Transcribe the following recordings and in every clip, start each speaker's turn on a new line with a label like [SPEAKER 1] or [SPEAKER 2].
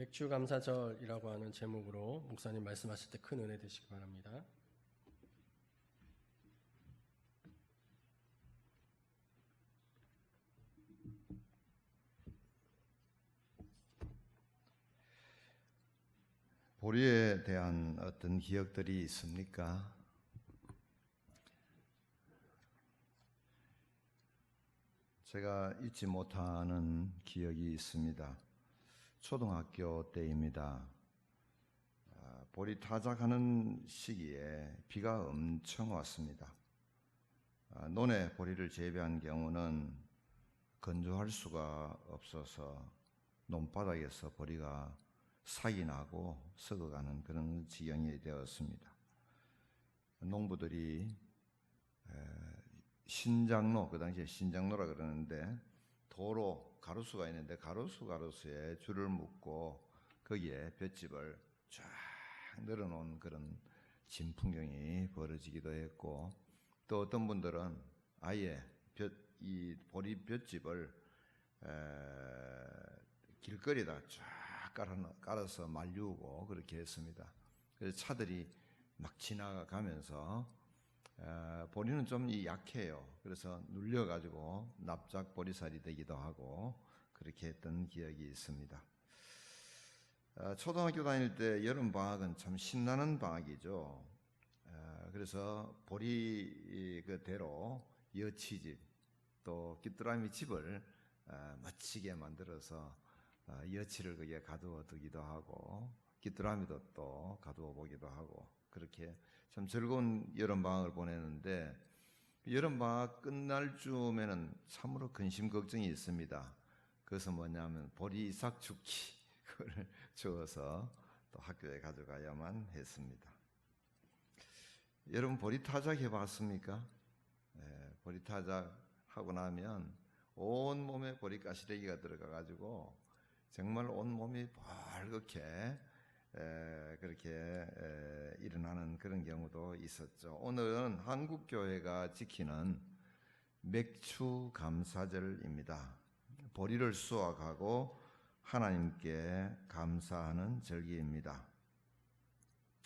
[SPEAKER 1] 맥주 감사절이라고 하는 제목으로 목사님 말씀하실 때 큰 은혜 되시기 바랍니다.
[SPEAKER 2] 보리에 대한 어떤 기억들이 있습니까? 제가 잊지 못하는 기억이 있습니다. 초등학교 때입니다. 아, 보리 타작하는 시기에 비가 엄청 왔습니다. 아, 논에 보리를 재배한 경우는 건조할 수가 없어서 논바닥에서 보리가 사이 나고 썩어가는 그런 지경이 되었습니다. 농부들이 신장로 그 당시에 신장로라 그러는데 도로 가로수가 있는데 가로수 가로수에 줄을 묶고 거기에 볏짚을 쫙 늘어놓은 그런 진풍경이 벌어지기도 했고 또 어떤 분들은 아예 볏, 이 보리 볏짚을 에, 길거리에다 쫙 깔아, 깔아 서 말리우고 그렇게 했습니다. 그래서 차들이 막 지나가면서 에, 보리는 좀 약해요. 그래서 눌려가지고 납작 보리살이 되기도 하고 그렇게 했던 기억이 있습니다. 어, 초등학교 다닐 때 여름 방학은 참 신나는 방학이죠. 에, 그래서 보리 그 대로 여치집 또 귀뚜라미 집을 에, 멋지게 만들어서 어, 여치를 거기에 가두어 두기도 하고 귀뚜라미도 또 가두어 보기도 하고 그렇게 참 즐거운 여름 방학을 보내는데 여름 방학 끝날 쯤에는 참으로 근심 걱정이 있습니다. 그것은 뭐냐면 보리 이삭 죽기 그걸 주어서 또 학교에 가져가야만 했습니다. 여러분 보리 타작 해봤습니까? 네, 보리 타작 하고 나면 온 몸에 보리 가시래기가 들어가 가지고 정말 온 몸이 벌겋게 에, 그렇게 에, 일어나는 그런 경우도 있었죠. 오늘은 한국 교회가 지키는 맥추 감사절입니다. 보리를 수확하고 하나님께 감사하는 절기입니다.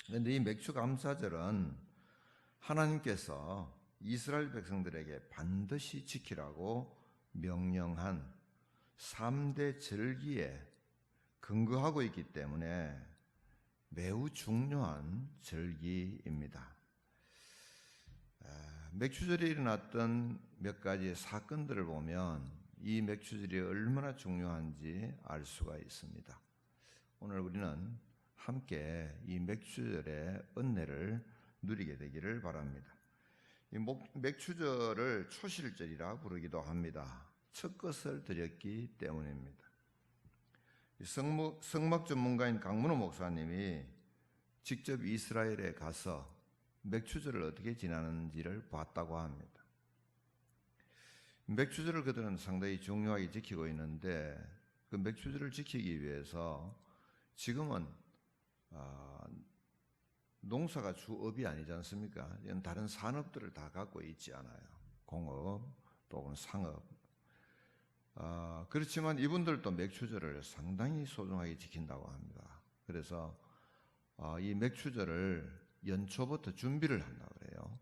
[SPEAKER 2] 그런데 이 맥추 감사절은 하나님께서 이스라엘 백성들에게 반드시 지키라고 명령한 3대 절기에 근거하고 있기 때문에 매우 중요한 절기입니다. 맥주절에 일어났던 몇 가지 사건들을 보면 이 맥주절이 얼마나 중요한지 알 수가 있습니다. 오늘 우리는 함께 이 맥주절의 은혜를 누리게 되기를 바랍니다. 이 맥주절을 초실절이라 부르기도 합니다. 첫 것을 드렸기 때문입니다. 성목, 성막 전문가인 강문호 목사님이 직접 이스라엘에 가서 맥주절을 어떻게 지나는지를 봤다고 합니다. 맥주절을 그들은 상당히 중요하게 지키고 있는데 그 맥주절을 지키기 위해서 지금은 어, 농사가 주업이 아니지 않습니까? 이건 다른 산업들을 다 갖고 있지 않아요. 공업 또는 상업. 어, 그렇지만 이분들도 맥주절을 상당히 소중하게 지킨다고 합니다. 그래서 어, 이 맥주절을 연초부터 준비를 한다고 그래요.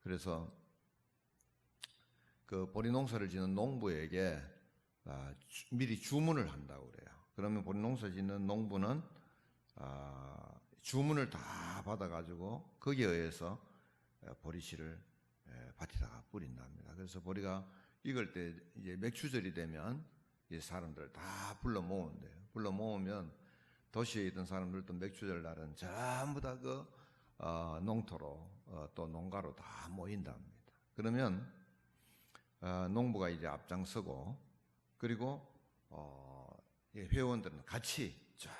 [SPEAKER 2] 그래서 그 보리 농사를 짓는 농부에게 아, 주, 미리 주문을 한다고 그래요. 그러면 보리 농사 짓는 농부는 아, 주문을 다 받아가지고 거기에 의해서 보리씨를 밭에다가 뿌린답니다. 그래서 보리가 익을 때 이제 맥주절이 되면 이제 사람들을 다 불러 모은대요. 불러 모으면 도시에 있던 사람들도 맥주절 날은 전부 다그 어, 농토로 어, 또 농가로 다 모인답니다. 그러면 어, 농부가 이제 앞장서고 그리고 어, 회원들은 같이 쫙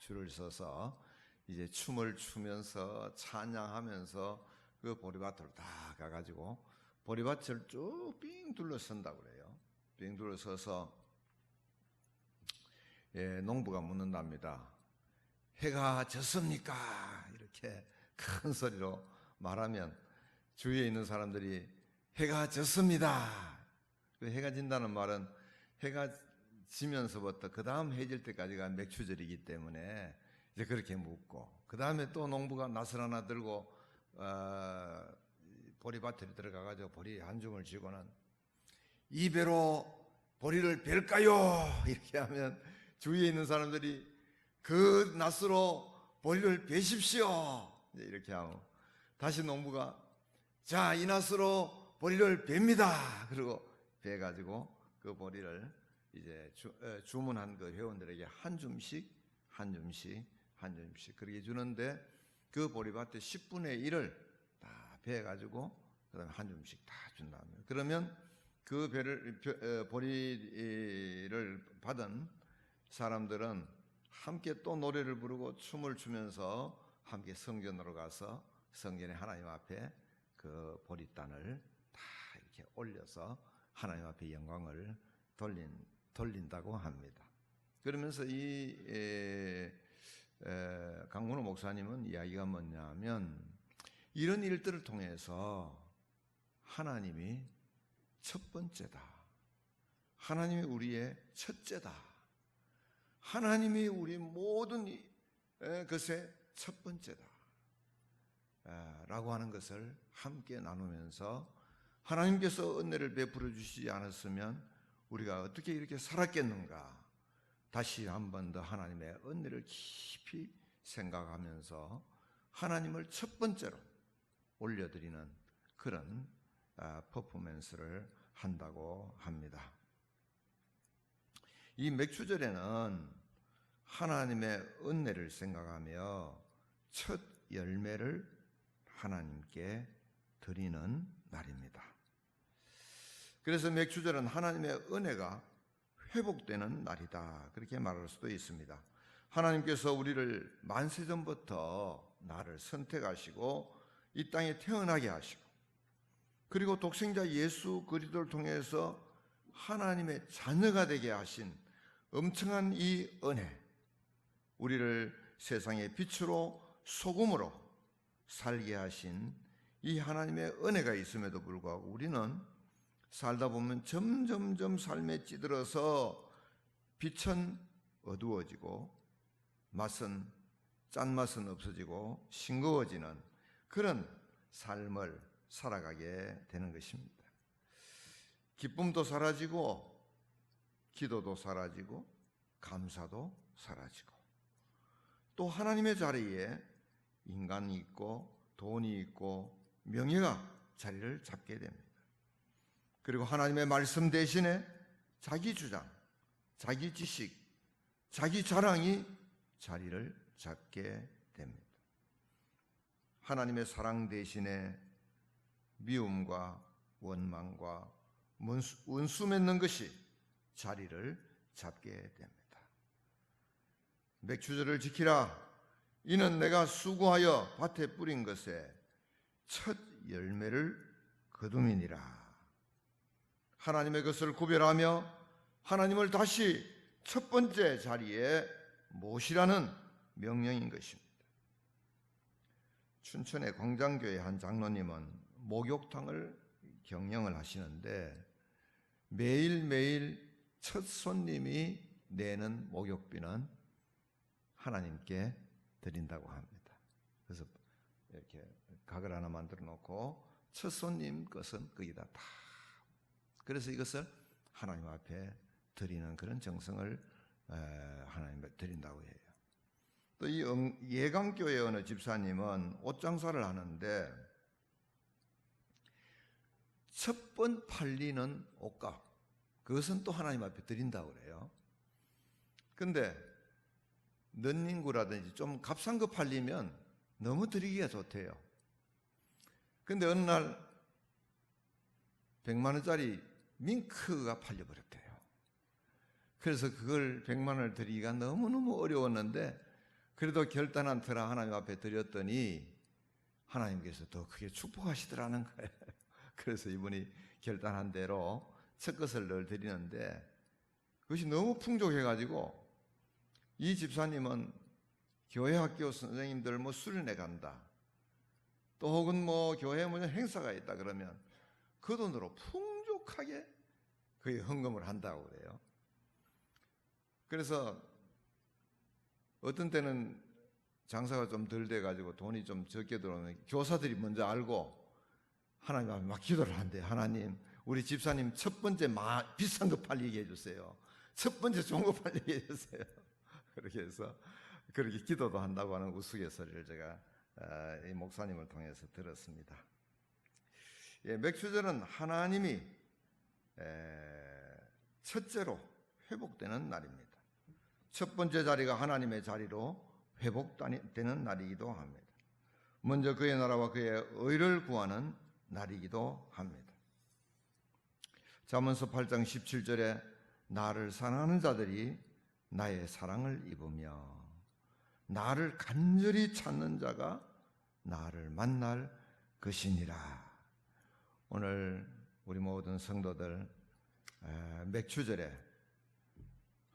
[SPEAKER 2] 줄을 서서 이제 춤을 추면서 찬양하면서 그 보리밭으로 다 가가지고 보리밭을 쭉삥 둘러선다고 그래요. 삥 둘러서서 예, 농부가 묻는답니다. 해가 졌습니까? 이렇게 큰 소리로 말하면 주위에 있는 사람들이 해가 졌습니다. 그 해가 진다는 말은 해가 지면서부터 그 다음 해질 때까지가 맥추절이기 때문에 이제 그렇게 묻고 그 다음에 또 농부가 낫을 하나 들고 어, 보리밭에 들어가가지고 보리 한 줌을 쥐고는 이 배로 보리를 벨까요? 이렇게 하면 주위에 있는 사람들이 그 낫으로 보리를 베십시오. 이렇게 하고 다시 농부가 자 이 낫으로 보리를 뵙니다. 그리고 베가지고 그 보리를 이제 주, 에, 주문한 그 회원들에게 한 줌씩 한 줌씩 한 줌씩 그렇게 주는데 그 보리밭에 10분의 1을 다 베가지고 그다음에 한 줌씩 다 준다면 그러면 그 배를 보리를 받은 사람들은 함께 또 노래를 부르고 춤을 추면서 함께 성전으로 가서 성전에 하나님 앞에 그 보리단을 다 이렇게 올려서 하나님 앞에 영광을 돌린 돌린다고 합니다. 그러면서 이 강문호 목사님은 이야기가 뭐냐면 이런 일들을 통해서 하나님이 첫 번째다. 하나님이 우리의 첫째다. 하나님이 우리 모든 것의 첫 번째다. 에, 라고 하는 것을 함께 나누면서 하나님께서 은혜를 베풀어 주시지 않았으면 우리가 어떻게 이렇게 살았겠는가? 다시 한 번 더 하나님의 은혜를 깊이 생각하면서 하나님을 첫 번째로 올려드리는 그런 아, 퍼포먼스를 한다고 합니다. 이 맥주절에는 하나님의 은혜를 생각하며 첫 열매를 하나님께 드리는 날입니다. 그래서 맥주절은 하나님의 은혜가 회복되는 날이다. 그렇게 말할 수도 있습니다. 하나님께서 우리를 만세전부터 나를 선택하시고 이 땅에 태어나게 하시고 그리고 독생자 예수 그리스도를 통해서 하나님의 자녀가 되게 하신 엄청난 이 은혜 우리를 세상의 빛으로 소금으로 살게 하신 이 하나님의 은혜가 있음에도 불구하고 우리는 살다 보면 점점점 삶에 찌들어서 빛은 어두워지고 맛은 짠맛은 없어지고 싱거워지는 그런 삶을 살아가게 되는 것입니다. 기쁨도 사라지고 기도도 사라지고 감사도 사라지고 또 하나님의 자리에 인간이 있고 돈이 있고 명예가 자리를 잡게 됩니다. 그리고 하나님의 말씀 대신에 자기 주장, 자기 지식, 자기 자랑이 자리를 잡게. 하나님의 사랑 대신에 미움과 원망과 원수, 맺는 것이 자리를 잡게 됩니다. 맥주절을 지키라. 이는 내가 수고하여 밭에 뿌린 것에 첫 열매를 거둠이니라. 하나님의 것을 구별하며 하나님을 다시 첫 번째 자리에 모시라는 명령인 것입니다. 춘천의 광장교회 한 장로님은 목욕탕을 경영을 하시는데 매일매일 첫 손님이 내는 목욕비는 하나님께 드린다고 합니다. 그래서 이렇게 각을 하나 만들어 놓고 첫 손님 것은 거기다 다. 그래서 이것을 하나님 앞에 드리는 그런 정성을 하나님에 드린다고 해요. 또 이 예강교회 어느 집사님은 옷 장사를 하는데 첫 번 팔리는 옷값 그것은 또 하나님 앞에 드린다고 그래요. 근데 넌닝구라든지 좀 값싼 거 팔리면 너무 드리기가 좋대요. 근데 어느 날 100만 원짜리 밍크가 팔려버렸대요. 그래서 그걸 100만 원을 드리기가 너무너무 어려웠는데 그래도 결단한 터라 하나님 앞에 드렸더니 하나님께서 더 크게 축복하시더라는 거예요. 그래서 이분이 결단한 대로 첫 것을 늘 드리는데 그것이 너무 풍족해가지고 이 집사님은 교회 학교 선생님들 뭐 수련회 간다. 또 혹은 뭐 교회 무슨 행사가 있다 그러면 그 돈으로 풍족하게 거의 헌금을 한다고 그래요. 그래서 어떤 때는 장사가 좀 덜 돼가지고 돈이 좀 적게 들어오면 교사들이 먼저 알고 하나님 앞에 막 기도를 한대. 하나님, 우리 집사님 첫 번째 마, 비싼 거 팔리게 해주세요. 첫 번째 좋은 거 팔리게 해주세요. 그렇게 해서 그렇게 기도도 한다고 하는 우스갯소리를 제가 어, 이 목사님을 통해서 들었습니다. 예, 맥주절은 하나님이 에, 첫째로 회복되는 날입니다. 첫 번째 자리가 하나님의 자리로 회복되는 날이기도 합니다. 먼저 그의 나라와 그의 의를 구하는 날이기도 합니다. 잠언서 8장 17절에 나를 사랑하는 자들이 나의 사랑을 입으며 나를 간절히 찾는 자가 나를 만날 것이니라. 오늘 우리 모든 성도들 에, 맥주절에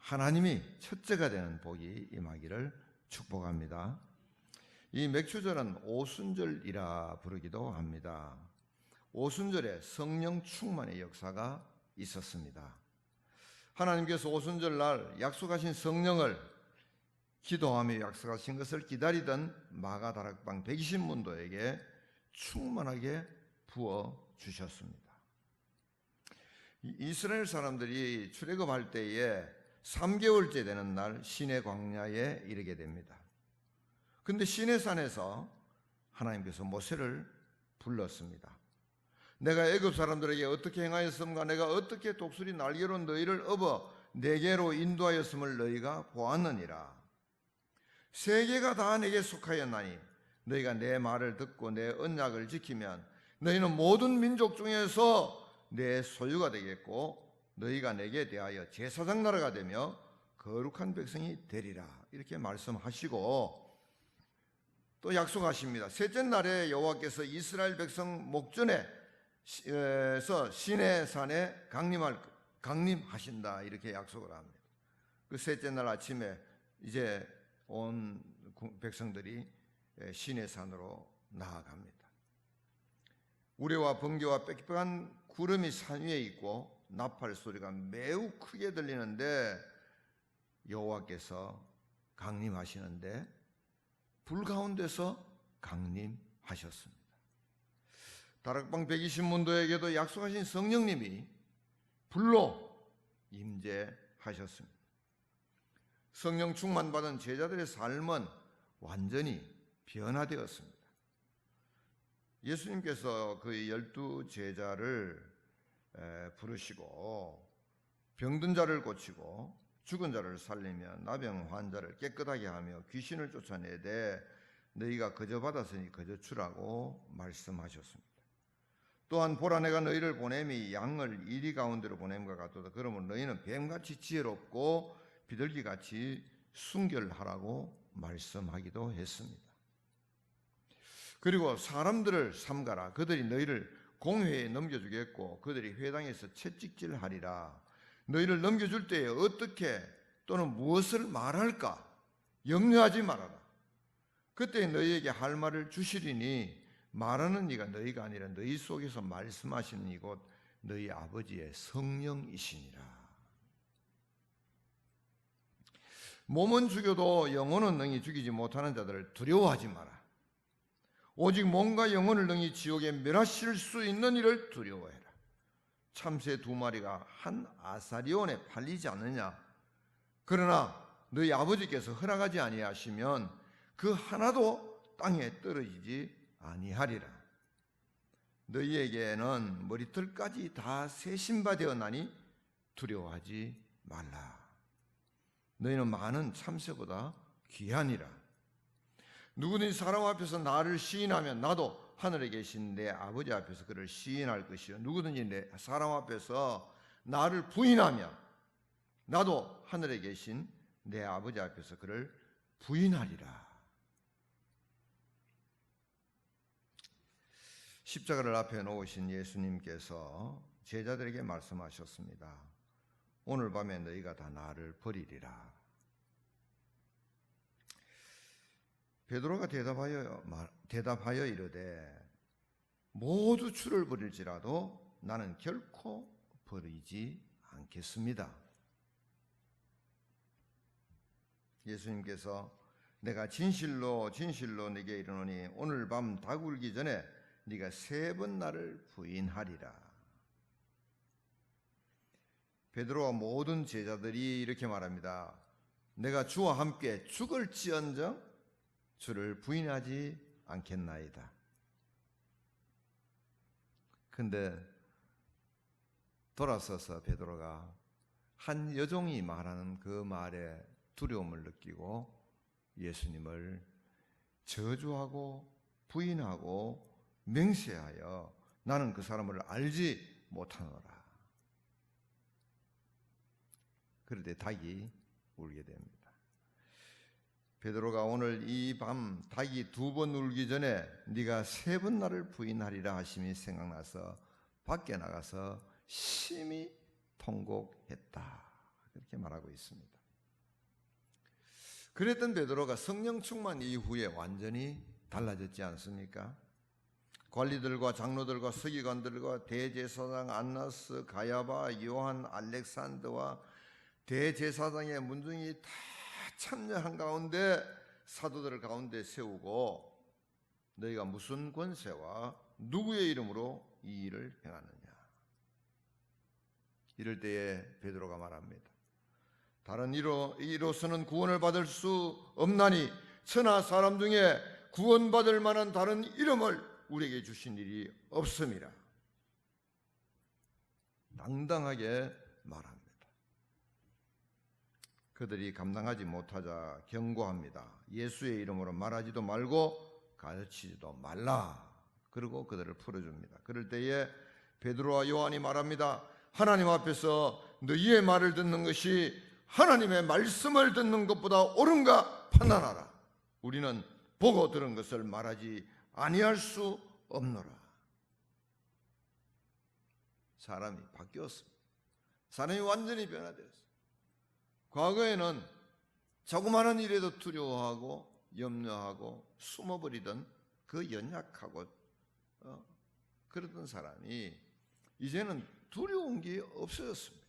[SPEAKER 2] 하나님이 첫째가 되는 복이 임하기를 축복합니다. 이 맥주절은 오순절이라 부르기도 합니다. 오순절에 성령 충만의 역사가 있었습니다. 하나님께서 오순절 날 약속하신 성령을 기도하며 약속하신 것을 기다리던 마가 다락방 120문도에게 충만하게 부어 주셨습니다. 이- 이스라엘 사람들이 출애굽할 때에 3개월째 되는 날 시내 광야에 이르게 됩니다. 근데 시내산에서 하나님께서 모세를 불렀습니다. 내가 애굽 사람들에게 어떻게 행하였음과 내가 어떻게 독수리 날개로 너희를 업어 내게로 인도하였음을 너희가 보았느니라. 세계가 다 내게 속하였나니 너희가 내 말을 듣고 내 언약을 지키면 너희는 모든 민족 중에서 내 소유가 되겠고 너희가 내게 대하여 제사장 나라가 되며 거룩한 백성이 되리라 이렇게 말씀하시고 또 약속하십니다. 셋째 날에 여호와께서 이스라엘 백성 목전에서 시내 산에 강림할 강림하신다 이렇게 약속을 합니다. 그 셋째 날 아침에 이제 온 백성들이 시내 산으로 나아갑니다. 우레와 번개와 빽빽한 구름이 산 위에 있고 나팔 소리가 매우 크게 들리는데 여호와께서 강림하시는데 불 가운데서 강림하셨습니다. 다락방 120문도에게도 약속하신 성령님이 불로 임재하셨습니다. 성령 충만받은 제자들의 삶은 완전히 변화되었습니다. 예수님께서 그 열두 제자를 에, 부르시고 병든 자를 고치고 죽은 자를 살리며 나병 환자를 깨끗하게 하며 귀신을 쫓아내되 너희가 거저 받았으니 거저 주라고 말씀하셨습니다. 또한 보라 내가 너희를 보냄이 양을 이리 가운데로 보냄과 같도다. 그러면 너희는 뱀같이 지혜롭고 비둘기같이 순결하라고 말씀하기도 했습니다. 그리고 사람들을 삼가라. 그들이 너희를 공회에 넘겨주겠고 그들이 회당에서 채찍질하리라. 너희를 넘겨줄 때에 어떻게 또는 무엇을 말할까 염려하지 말아라. 그때 너희에게 할 말을 주시리니 말하는 이가 너희가 아니라 너희 속에서 말씀하시는 이곳 너희 아버지의 성령이시니라. 몸은 죽여도 영혼은 능히 죽이지 못하는 자들을 두려워하지 마라. 오직 몸과 영혼을 능히 지옥에 멸하실 수 있는 이를 두려워해라. 참새 두 마리가 한 아사리온에 팔리지 않느냐? 그러나 너희 아버지께서 허락하지 아니하시면 그 하나도 땅에 떨어지지 아니하리라. 너희에게는 머리털까지 다 세신바 되었나니 두려워하지 말라. 너희는 많은 참새보다 귀하니라. 누구든지 사람 앞에서 나를 시인하면 나도 하늘에 계신 내 아버지 앞에서 그를 시인할 것이요. 누구든지 내 사람 앞에서 나를 부인하면 나도 하늘에 계신 내 아버지 앞에서 그를 부인하리라. 십자가를 앞에 놓으신 예수님께서 제자들에게 말씀하셨습니다. 오늘 밤에 너희가 다 나를 버리리라. 베드로가 대답하여 말- 대답하여 이르되 모두 주를 버릴지라도 나는 결코 버리지 않겠습니다. 예수님께서 내가 진실로 진실로 네게 이르노니 오늘 밤 다굴기 전에 네가 세 번 나를 부인하리라. 베드로와 모든 제자들이 이렇게 말합니다. 내가 주와 함께 죽을지언정 주를 부인하지 않겠나이다. 근데 돌아서서 베드로가 한 여종이 말하는 그 말에 두려움을 느끼고 예수님을 저주하고 부인하고 맹세하여 나는 그 사람을 알지 못하노라. 때 닭이 울게 됩니다. 베드로가 오늘 이 밤 닭이 두 번 울기 전에 네가 세 번 나를 부인하리라 하심이 생각나서 밖에 나가서 심히 통곡했다. 그렇게 말하고 있습니다. 그랬던 베드로가 성령 충만 이후에 완전히 달라졌지 않습니까? 관리들과 장로들과 서기관들과 대제사장 안나스, 가야바, 요한, 알렉산더와 대제사장의 문중이 다 참여한 가운데 사도들 가운데 세우고 너희가 무슨 권세와 누구의 이름으로 이 일을 행하느냐 이럴 때에 베드로가 말합니다. 다른 이로 이로서는 구원을 받을 수 없나니 천하 사람 중에 구원받을 만한 다른 이름을 우리에게 주신 일이 없음이라. 당당하게 말합니다. 그들이 감당하지 못하자 경고합니다. 예수의 이름으로 말하지도 말고 가르치지도 말라. 그리고 그들을 풀어줍니다. 그럴 때에 베드로와 요한이 말합니다. 하나님 앞에서 너희의 말을 듣는 것이 하나님의 말씀을 듣는 것보다 옳은가 판단하라. 우리는 보고 들은 것을 말하지 아니할 수 없노라. 사람이 바뀌었습니다. 사람이 완전히 변화되었습니다. 과거에는 자그마한 일에도 두려워하고 염려하고 숨어버리던 그 연약하고 어, 그러던 사람이 이제는 두려운 게 없어졌습니다.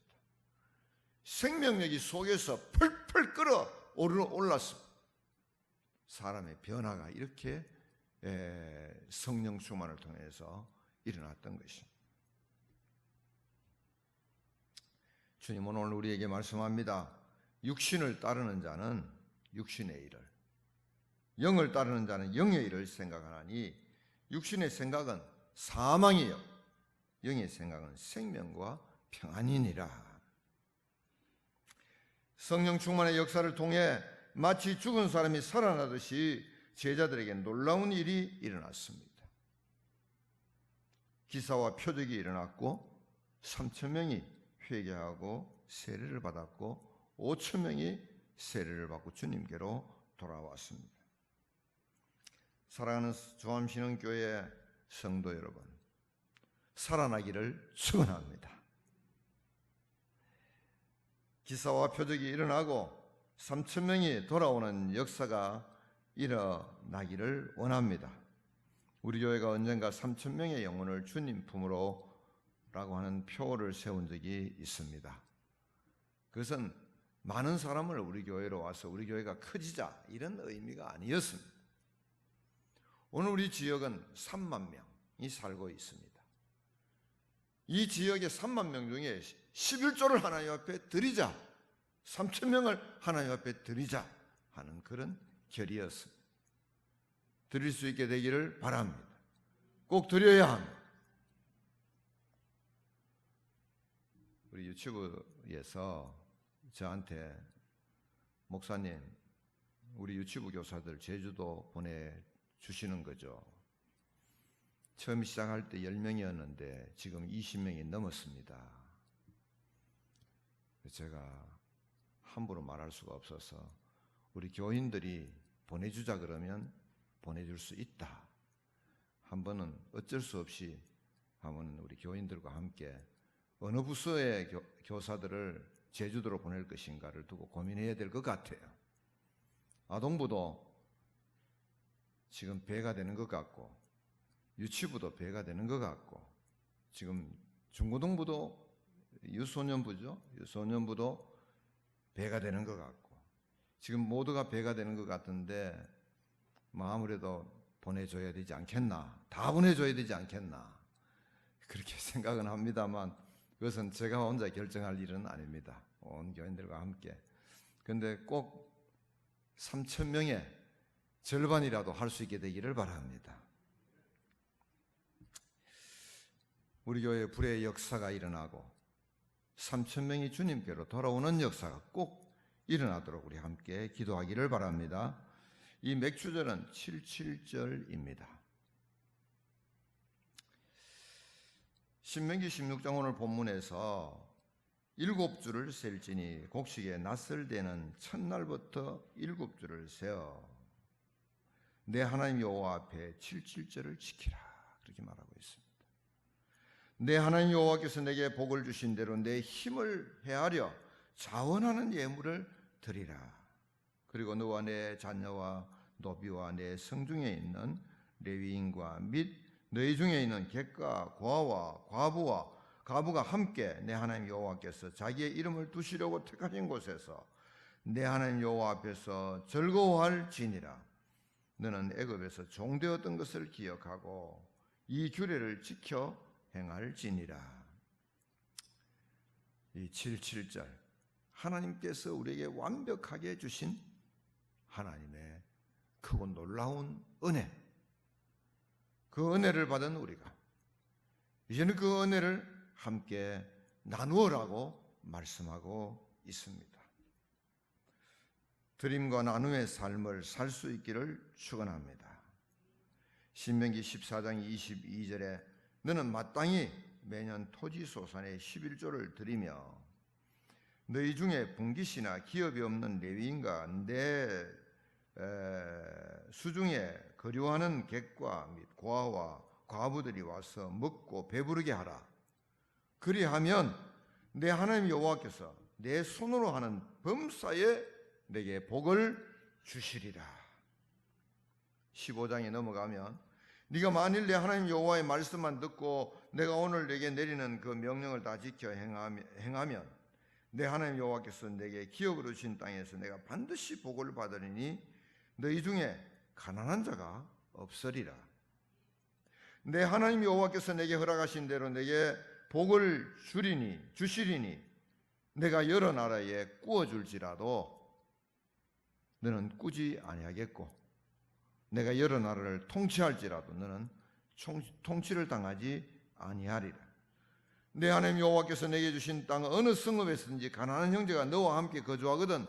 [SPEAKER 2] 생명력이 속에서 펄펄 끓어 올랐습니다. 사람의 변화가 이렇게 에, 성령 충만을 통해서 일어났던 것입니다. 주님은 오늘 우리에게 말씀합니다. 육신을 따르는 자는 육신의 일을, 영을 따르는 자는 영의 일을 생각하나니 육신의 생각은 사망이요, 영의 생각은 생명과 평안이니라. 성령 충만의 역사를 통해 마치 죽은 사람이 살아나듯이 제자들에게 놀라운 일이 일어났습니다. 기사와 표적이 일어났고 3천 명이 회개하고 세례를 받았고 5천 명이 세례를 받고 주님께로 돌아왔습니다. 사랑하는 조암신흥교회 성도 여러분, 살아나기를 축원합니다. 기사와 표적이 일어나고 3천 명이 돌아오는 역사가 일어나기를 원합니다. 우리 교회가 언젠가 3천 명의 영혼을 주님 품으로 라고 하는 표를 세운 적이 있습니다. 그것은 많은 사람을 우리 교회로 와서 우리 교회가 커지자 이런 의미가 아니었습니다. 오늘 우리 지역은 3만 명이 살고 있습니다. 이 지역의 3만 명 중에 11조를 하나님 앞에 드리자. 3천 명을 하나님 앞에 드리자 하는 그런 결이었습니다. 드릴 수 있게 되기를 바랍니다. 꼭 드려야 합니다. 우리 유치부에서 저한테 목사님, 우리 유치부 교사들 제주도 보내주시는 거죠. 처음 시작할 때 10명이었는데 지금 20명이 넘었습니다. 제가 함부로 말할 수가 없어서 우리 교인들이 보내주자 그러면 보내줄 수 있다. 한 번은 어쩔 수 없이 한번 우리 교인들과 함께 어느 부서의 교, 교사들을 제주도로 보낼 것인가를 두고 고민해야 될 것 같아요. 아동부도 지금 배가 되는 것 같고 유치부도 배가 되는 것 같고 지금 중고등부도 유소년부죠. 유소년부도 배가 되는 것 같고 지금 모두가 배가 되는 것 같은데 뭐 아무래도 보내줘야 되지 않겠나 다 보내줘야 되지 않겠나 그렇게 생각은 합니다만 그것은 제가 혼자 결정할 일은 아닙니다 온 교인들과 함께 근데 꼭 3천 명의 절반이라도 할 수 있게 되기를 바랍니다 우리 교회 불의 역사가 일어나고 3천 명이 주님께로 돌아오는 역사가 꼭 일어나도록 우리 함께 기도하기를 바랍니다. 이 맥주절은 77절입니다. 신명기 16장 오늘 본문에서 일곱 줄을 셀지니 곡식에 낯을 대는 첫날부터 일곱 줄을 세어 내 하나님 여호와 앞에 77절을 지키라 그렇게 말하고 있습니다. 내 하나님 여호와께서 내게 복을 주신 대로 내 힘을 헤아려 자원하는 예물을 드리라. 그리고 너와 내 자녀와 노비와 내 성중에 있는 레위인과 및 너희 중에 있는 객과 고아와 과부와 가부가 함께 내 하나님 여호와께서 자기의 이름을 두시려고 택하신 곳에서 내 하나님 여호와 앞에서 즐거워할 지니라. 너는 애굽에서 종되었던 것을 기억하고 이 규례를 지켜 행할지니라. 이 77절 하나님께서 우리에게 완벽하게 주신 하나님의 크고 놀라운 은혜. 그 은혜를 받은 우리가 이제는 그 은혜를 함께 나누어라고 말씀하고 있습니다. 드림과 나눔의 삶을 살 수 있기를 축원합니다. 신명기 14장 22절에 너는 마땅히 매년 토지 소산의 11조를 드리며 너희 중에 분깃이나 기업이 없는 레위인과 내 에, 수중에 거류하는 객과 및 고아와 과부들이 와서 먹고 배부르게 하라. 그리하면 내 하나님 여호와께서 내 손으로 하는 범사에 내게 복을 주시리라. 15장에 넘어가면 네가 만일 내 하나님 여호와의 말씀만 듣고 내가 오늘 내게 내리는 그 명령을 다 지켜 행하면 내 하나님 여호와께서 내게 기업으로 주신 땅에서 내가 반드시 복을 받으리니 너희 중에 가난한 자가 없으리라. 내 하나님 여호와께서 내게 허락하신 대로 내게 복을 주리니 주시리니 내가 여러 나라에 꾸어 줄지라도 너는 꾸지 아니하겠고 내가 여러 나라를 통치할지라도 너는 통치를 당하지 아니하리라. 내 하나님 여호와께서 내게 주신 땅 어느 성읍에서든지 가난한 형제가 너와 함께 거주하거든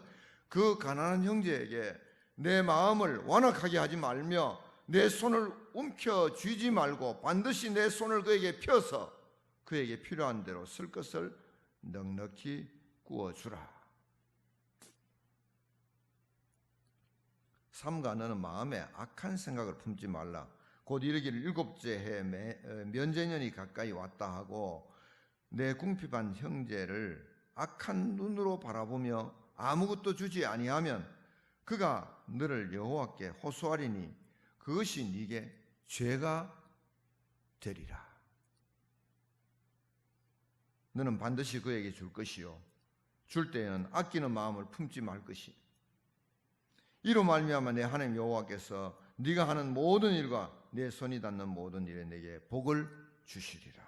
[SPEAKER 2] 그 가난한 형제에게 내 마음을 완악하게 하지 말며 내 손을 움켜 쥐지 말고 반드시 내 손을 그에게 펴서 그에게 필요한 대로 쓸 것을 넉넉히 구워 주라. 삼가 너는 마음에 악한 생각을 품지 말라. 곧 이르기를 일곱째 해 어, 면제년이 가까이 왔다 하고 내 궁핍한 형제를 악한 눈으로 바라보며 아무것도 주지 아니하면 그가 너를 여호와께 호소하리니 그것이 네게 죄가 되리라. 너는 반드시 그에게 줄 것이요 줄 때에는 아끼는 마음을 품지 말 것이. 이로 말미암아 내 하나님 여호와께서 네가 하는 모든 일과 내 손이 닿는 모든 일에 내게 복을 주시리라.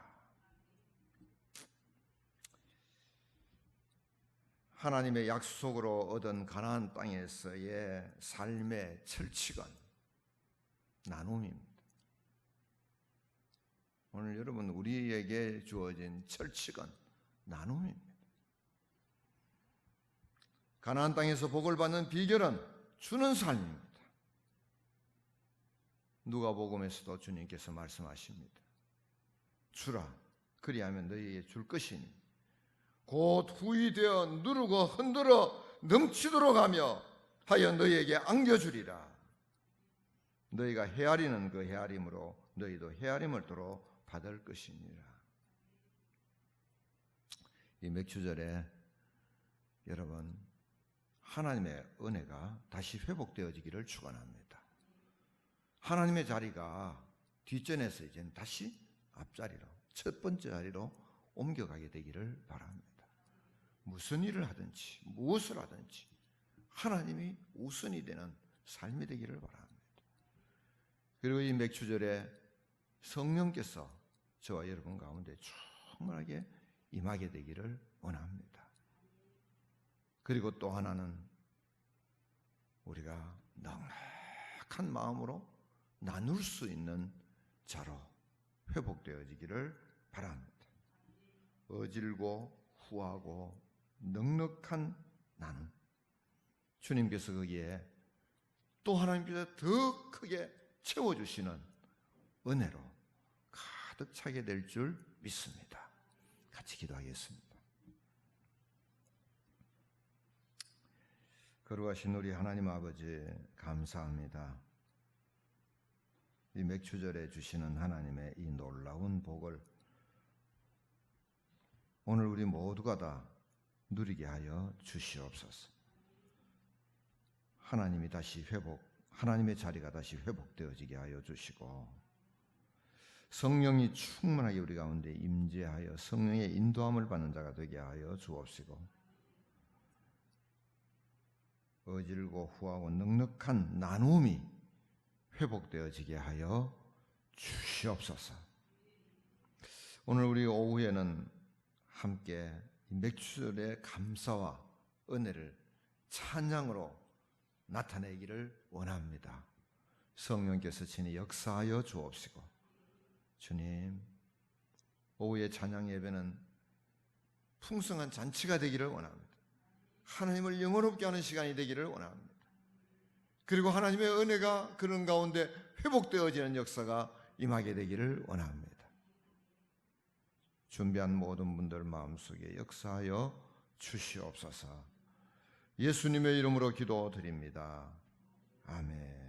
[SPEAKER 2] 하나님의 약속으로 얻은 가나안 땅에서의 삶의 철칙은 나눔입니다. 오늘 여러분 우리에게 주어진 철칙은 나눔입니다. 가나안 땅에서 복을 받는 비결은 주는 삶입니다. 누가복음에서도 주님께서 말씀하십니다. 주라 그리하면 너희에게 줄 것이니 곧 후이 되어 누르고 흔들어 넘치도록 하며 하여 너희에게 안겨주리라. 너희가 헤아리는 그 헤아림으로 너희도 헤아림을 도로 받을 것이니라. 이 맥주절에 여러분 하나님의 은혜가 다시 회복되어지기를 축원합니다. 하나님의 자리가 뒷전에서 이제 다시 앞자리로 첫 번째 자리로 옮겨가게 되기를 바랍니다. 무슨 일을 하든지 무엇을 하든지 하나님이 우선이 되는 삶이 되기를 바랍니다. 그리고 이 맥주절에 성령께서 저와 여러분 가운데 충만하게 임하게 되기를 원합니다. 그리고 또 하나는 우리가 넉넉한 마음으로 나눌 수 있는 자로 회복되어지기를 바랍니다. 어질고 후하고 넉넉한 나눔. 주님께서 거기에 또 하나님께서 더 크게 채워주시는 은혜로 가득 차게 될 줄 믿습니다. 같이 기도하겠습니다. 거룩하신 우리 하나님 아버지 감사합니다. 이 맥주절에 주시는 하나님의 이 놀라운 복을 오늘 우리 모두가 다 누리게 하여 주시옵소서. 하나님이 다시 회복, 하나님의 자리가 다시 회복되어지게 하여 주시고 성령이 충만하게 우리 가운데 임재하여 성령의 인도함을 받는 자가 되게 하여 주옵시고 어질고 후하고 넉넉한 나눔이 회복되어지게 하여 주시옵소서. 오늘 우리 오후에는 함께 맥주절의 감사와 은혜를 찬양으로 나타내기를 원합니다. 성령께서 친히 역사하여 주옵시고 주님 오후의 찬양 예배는 풍성한 잔치가 되기를 원합니다. 하나님을 영원롭게 하는 시간이 되기를 원합니다. 그리고 하나님의 은혜가 그런 가운데 회복되어지는 역사가 임하게 되기를 원합니다. 준비한 모든 분들 마음속에 역사하여 주시옵소서. 예수님의 이름으로 기도드립니다.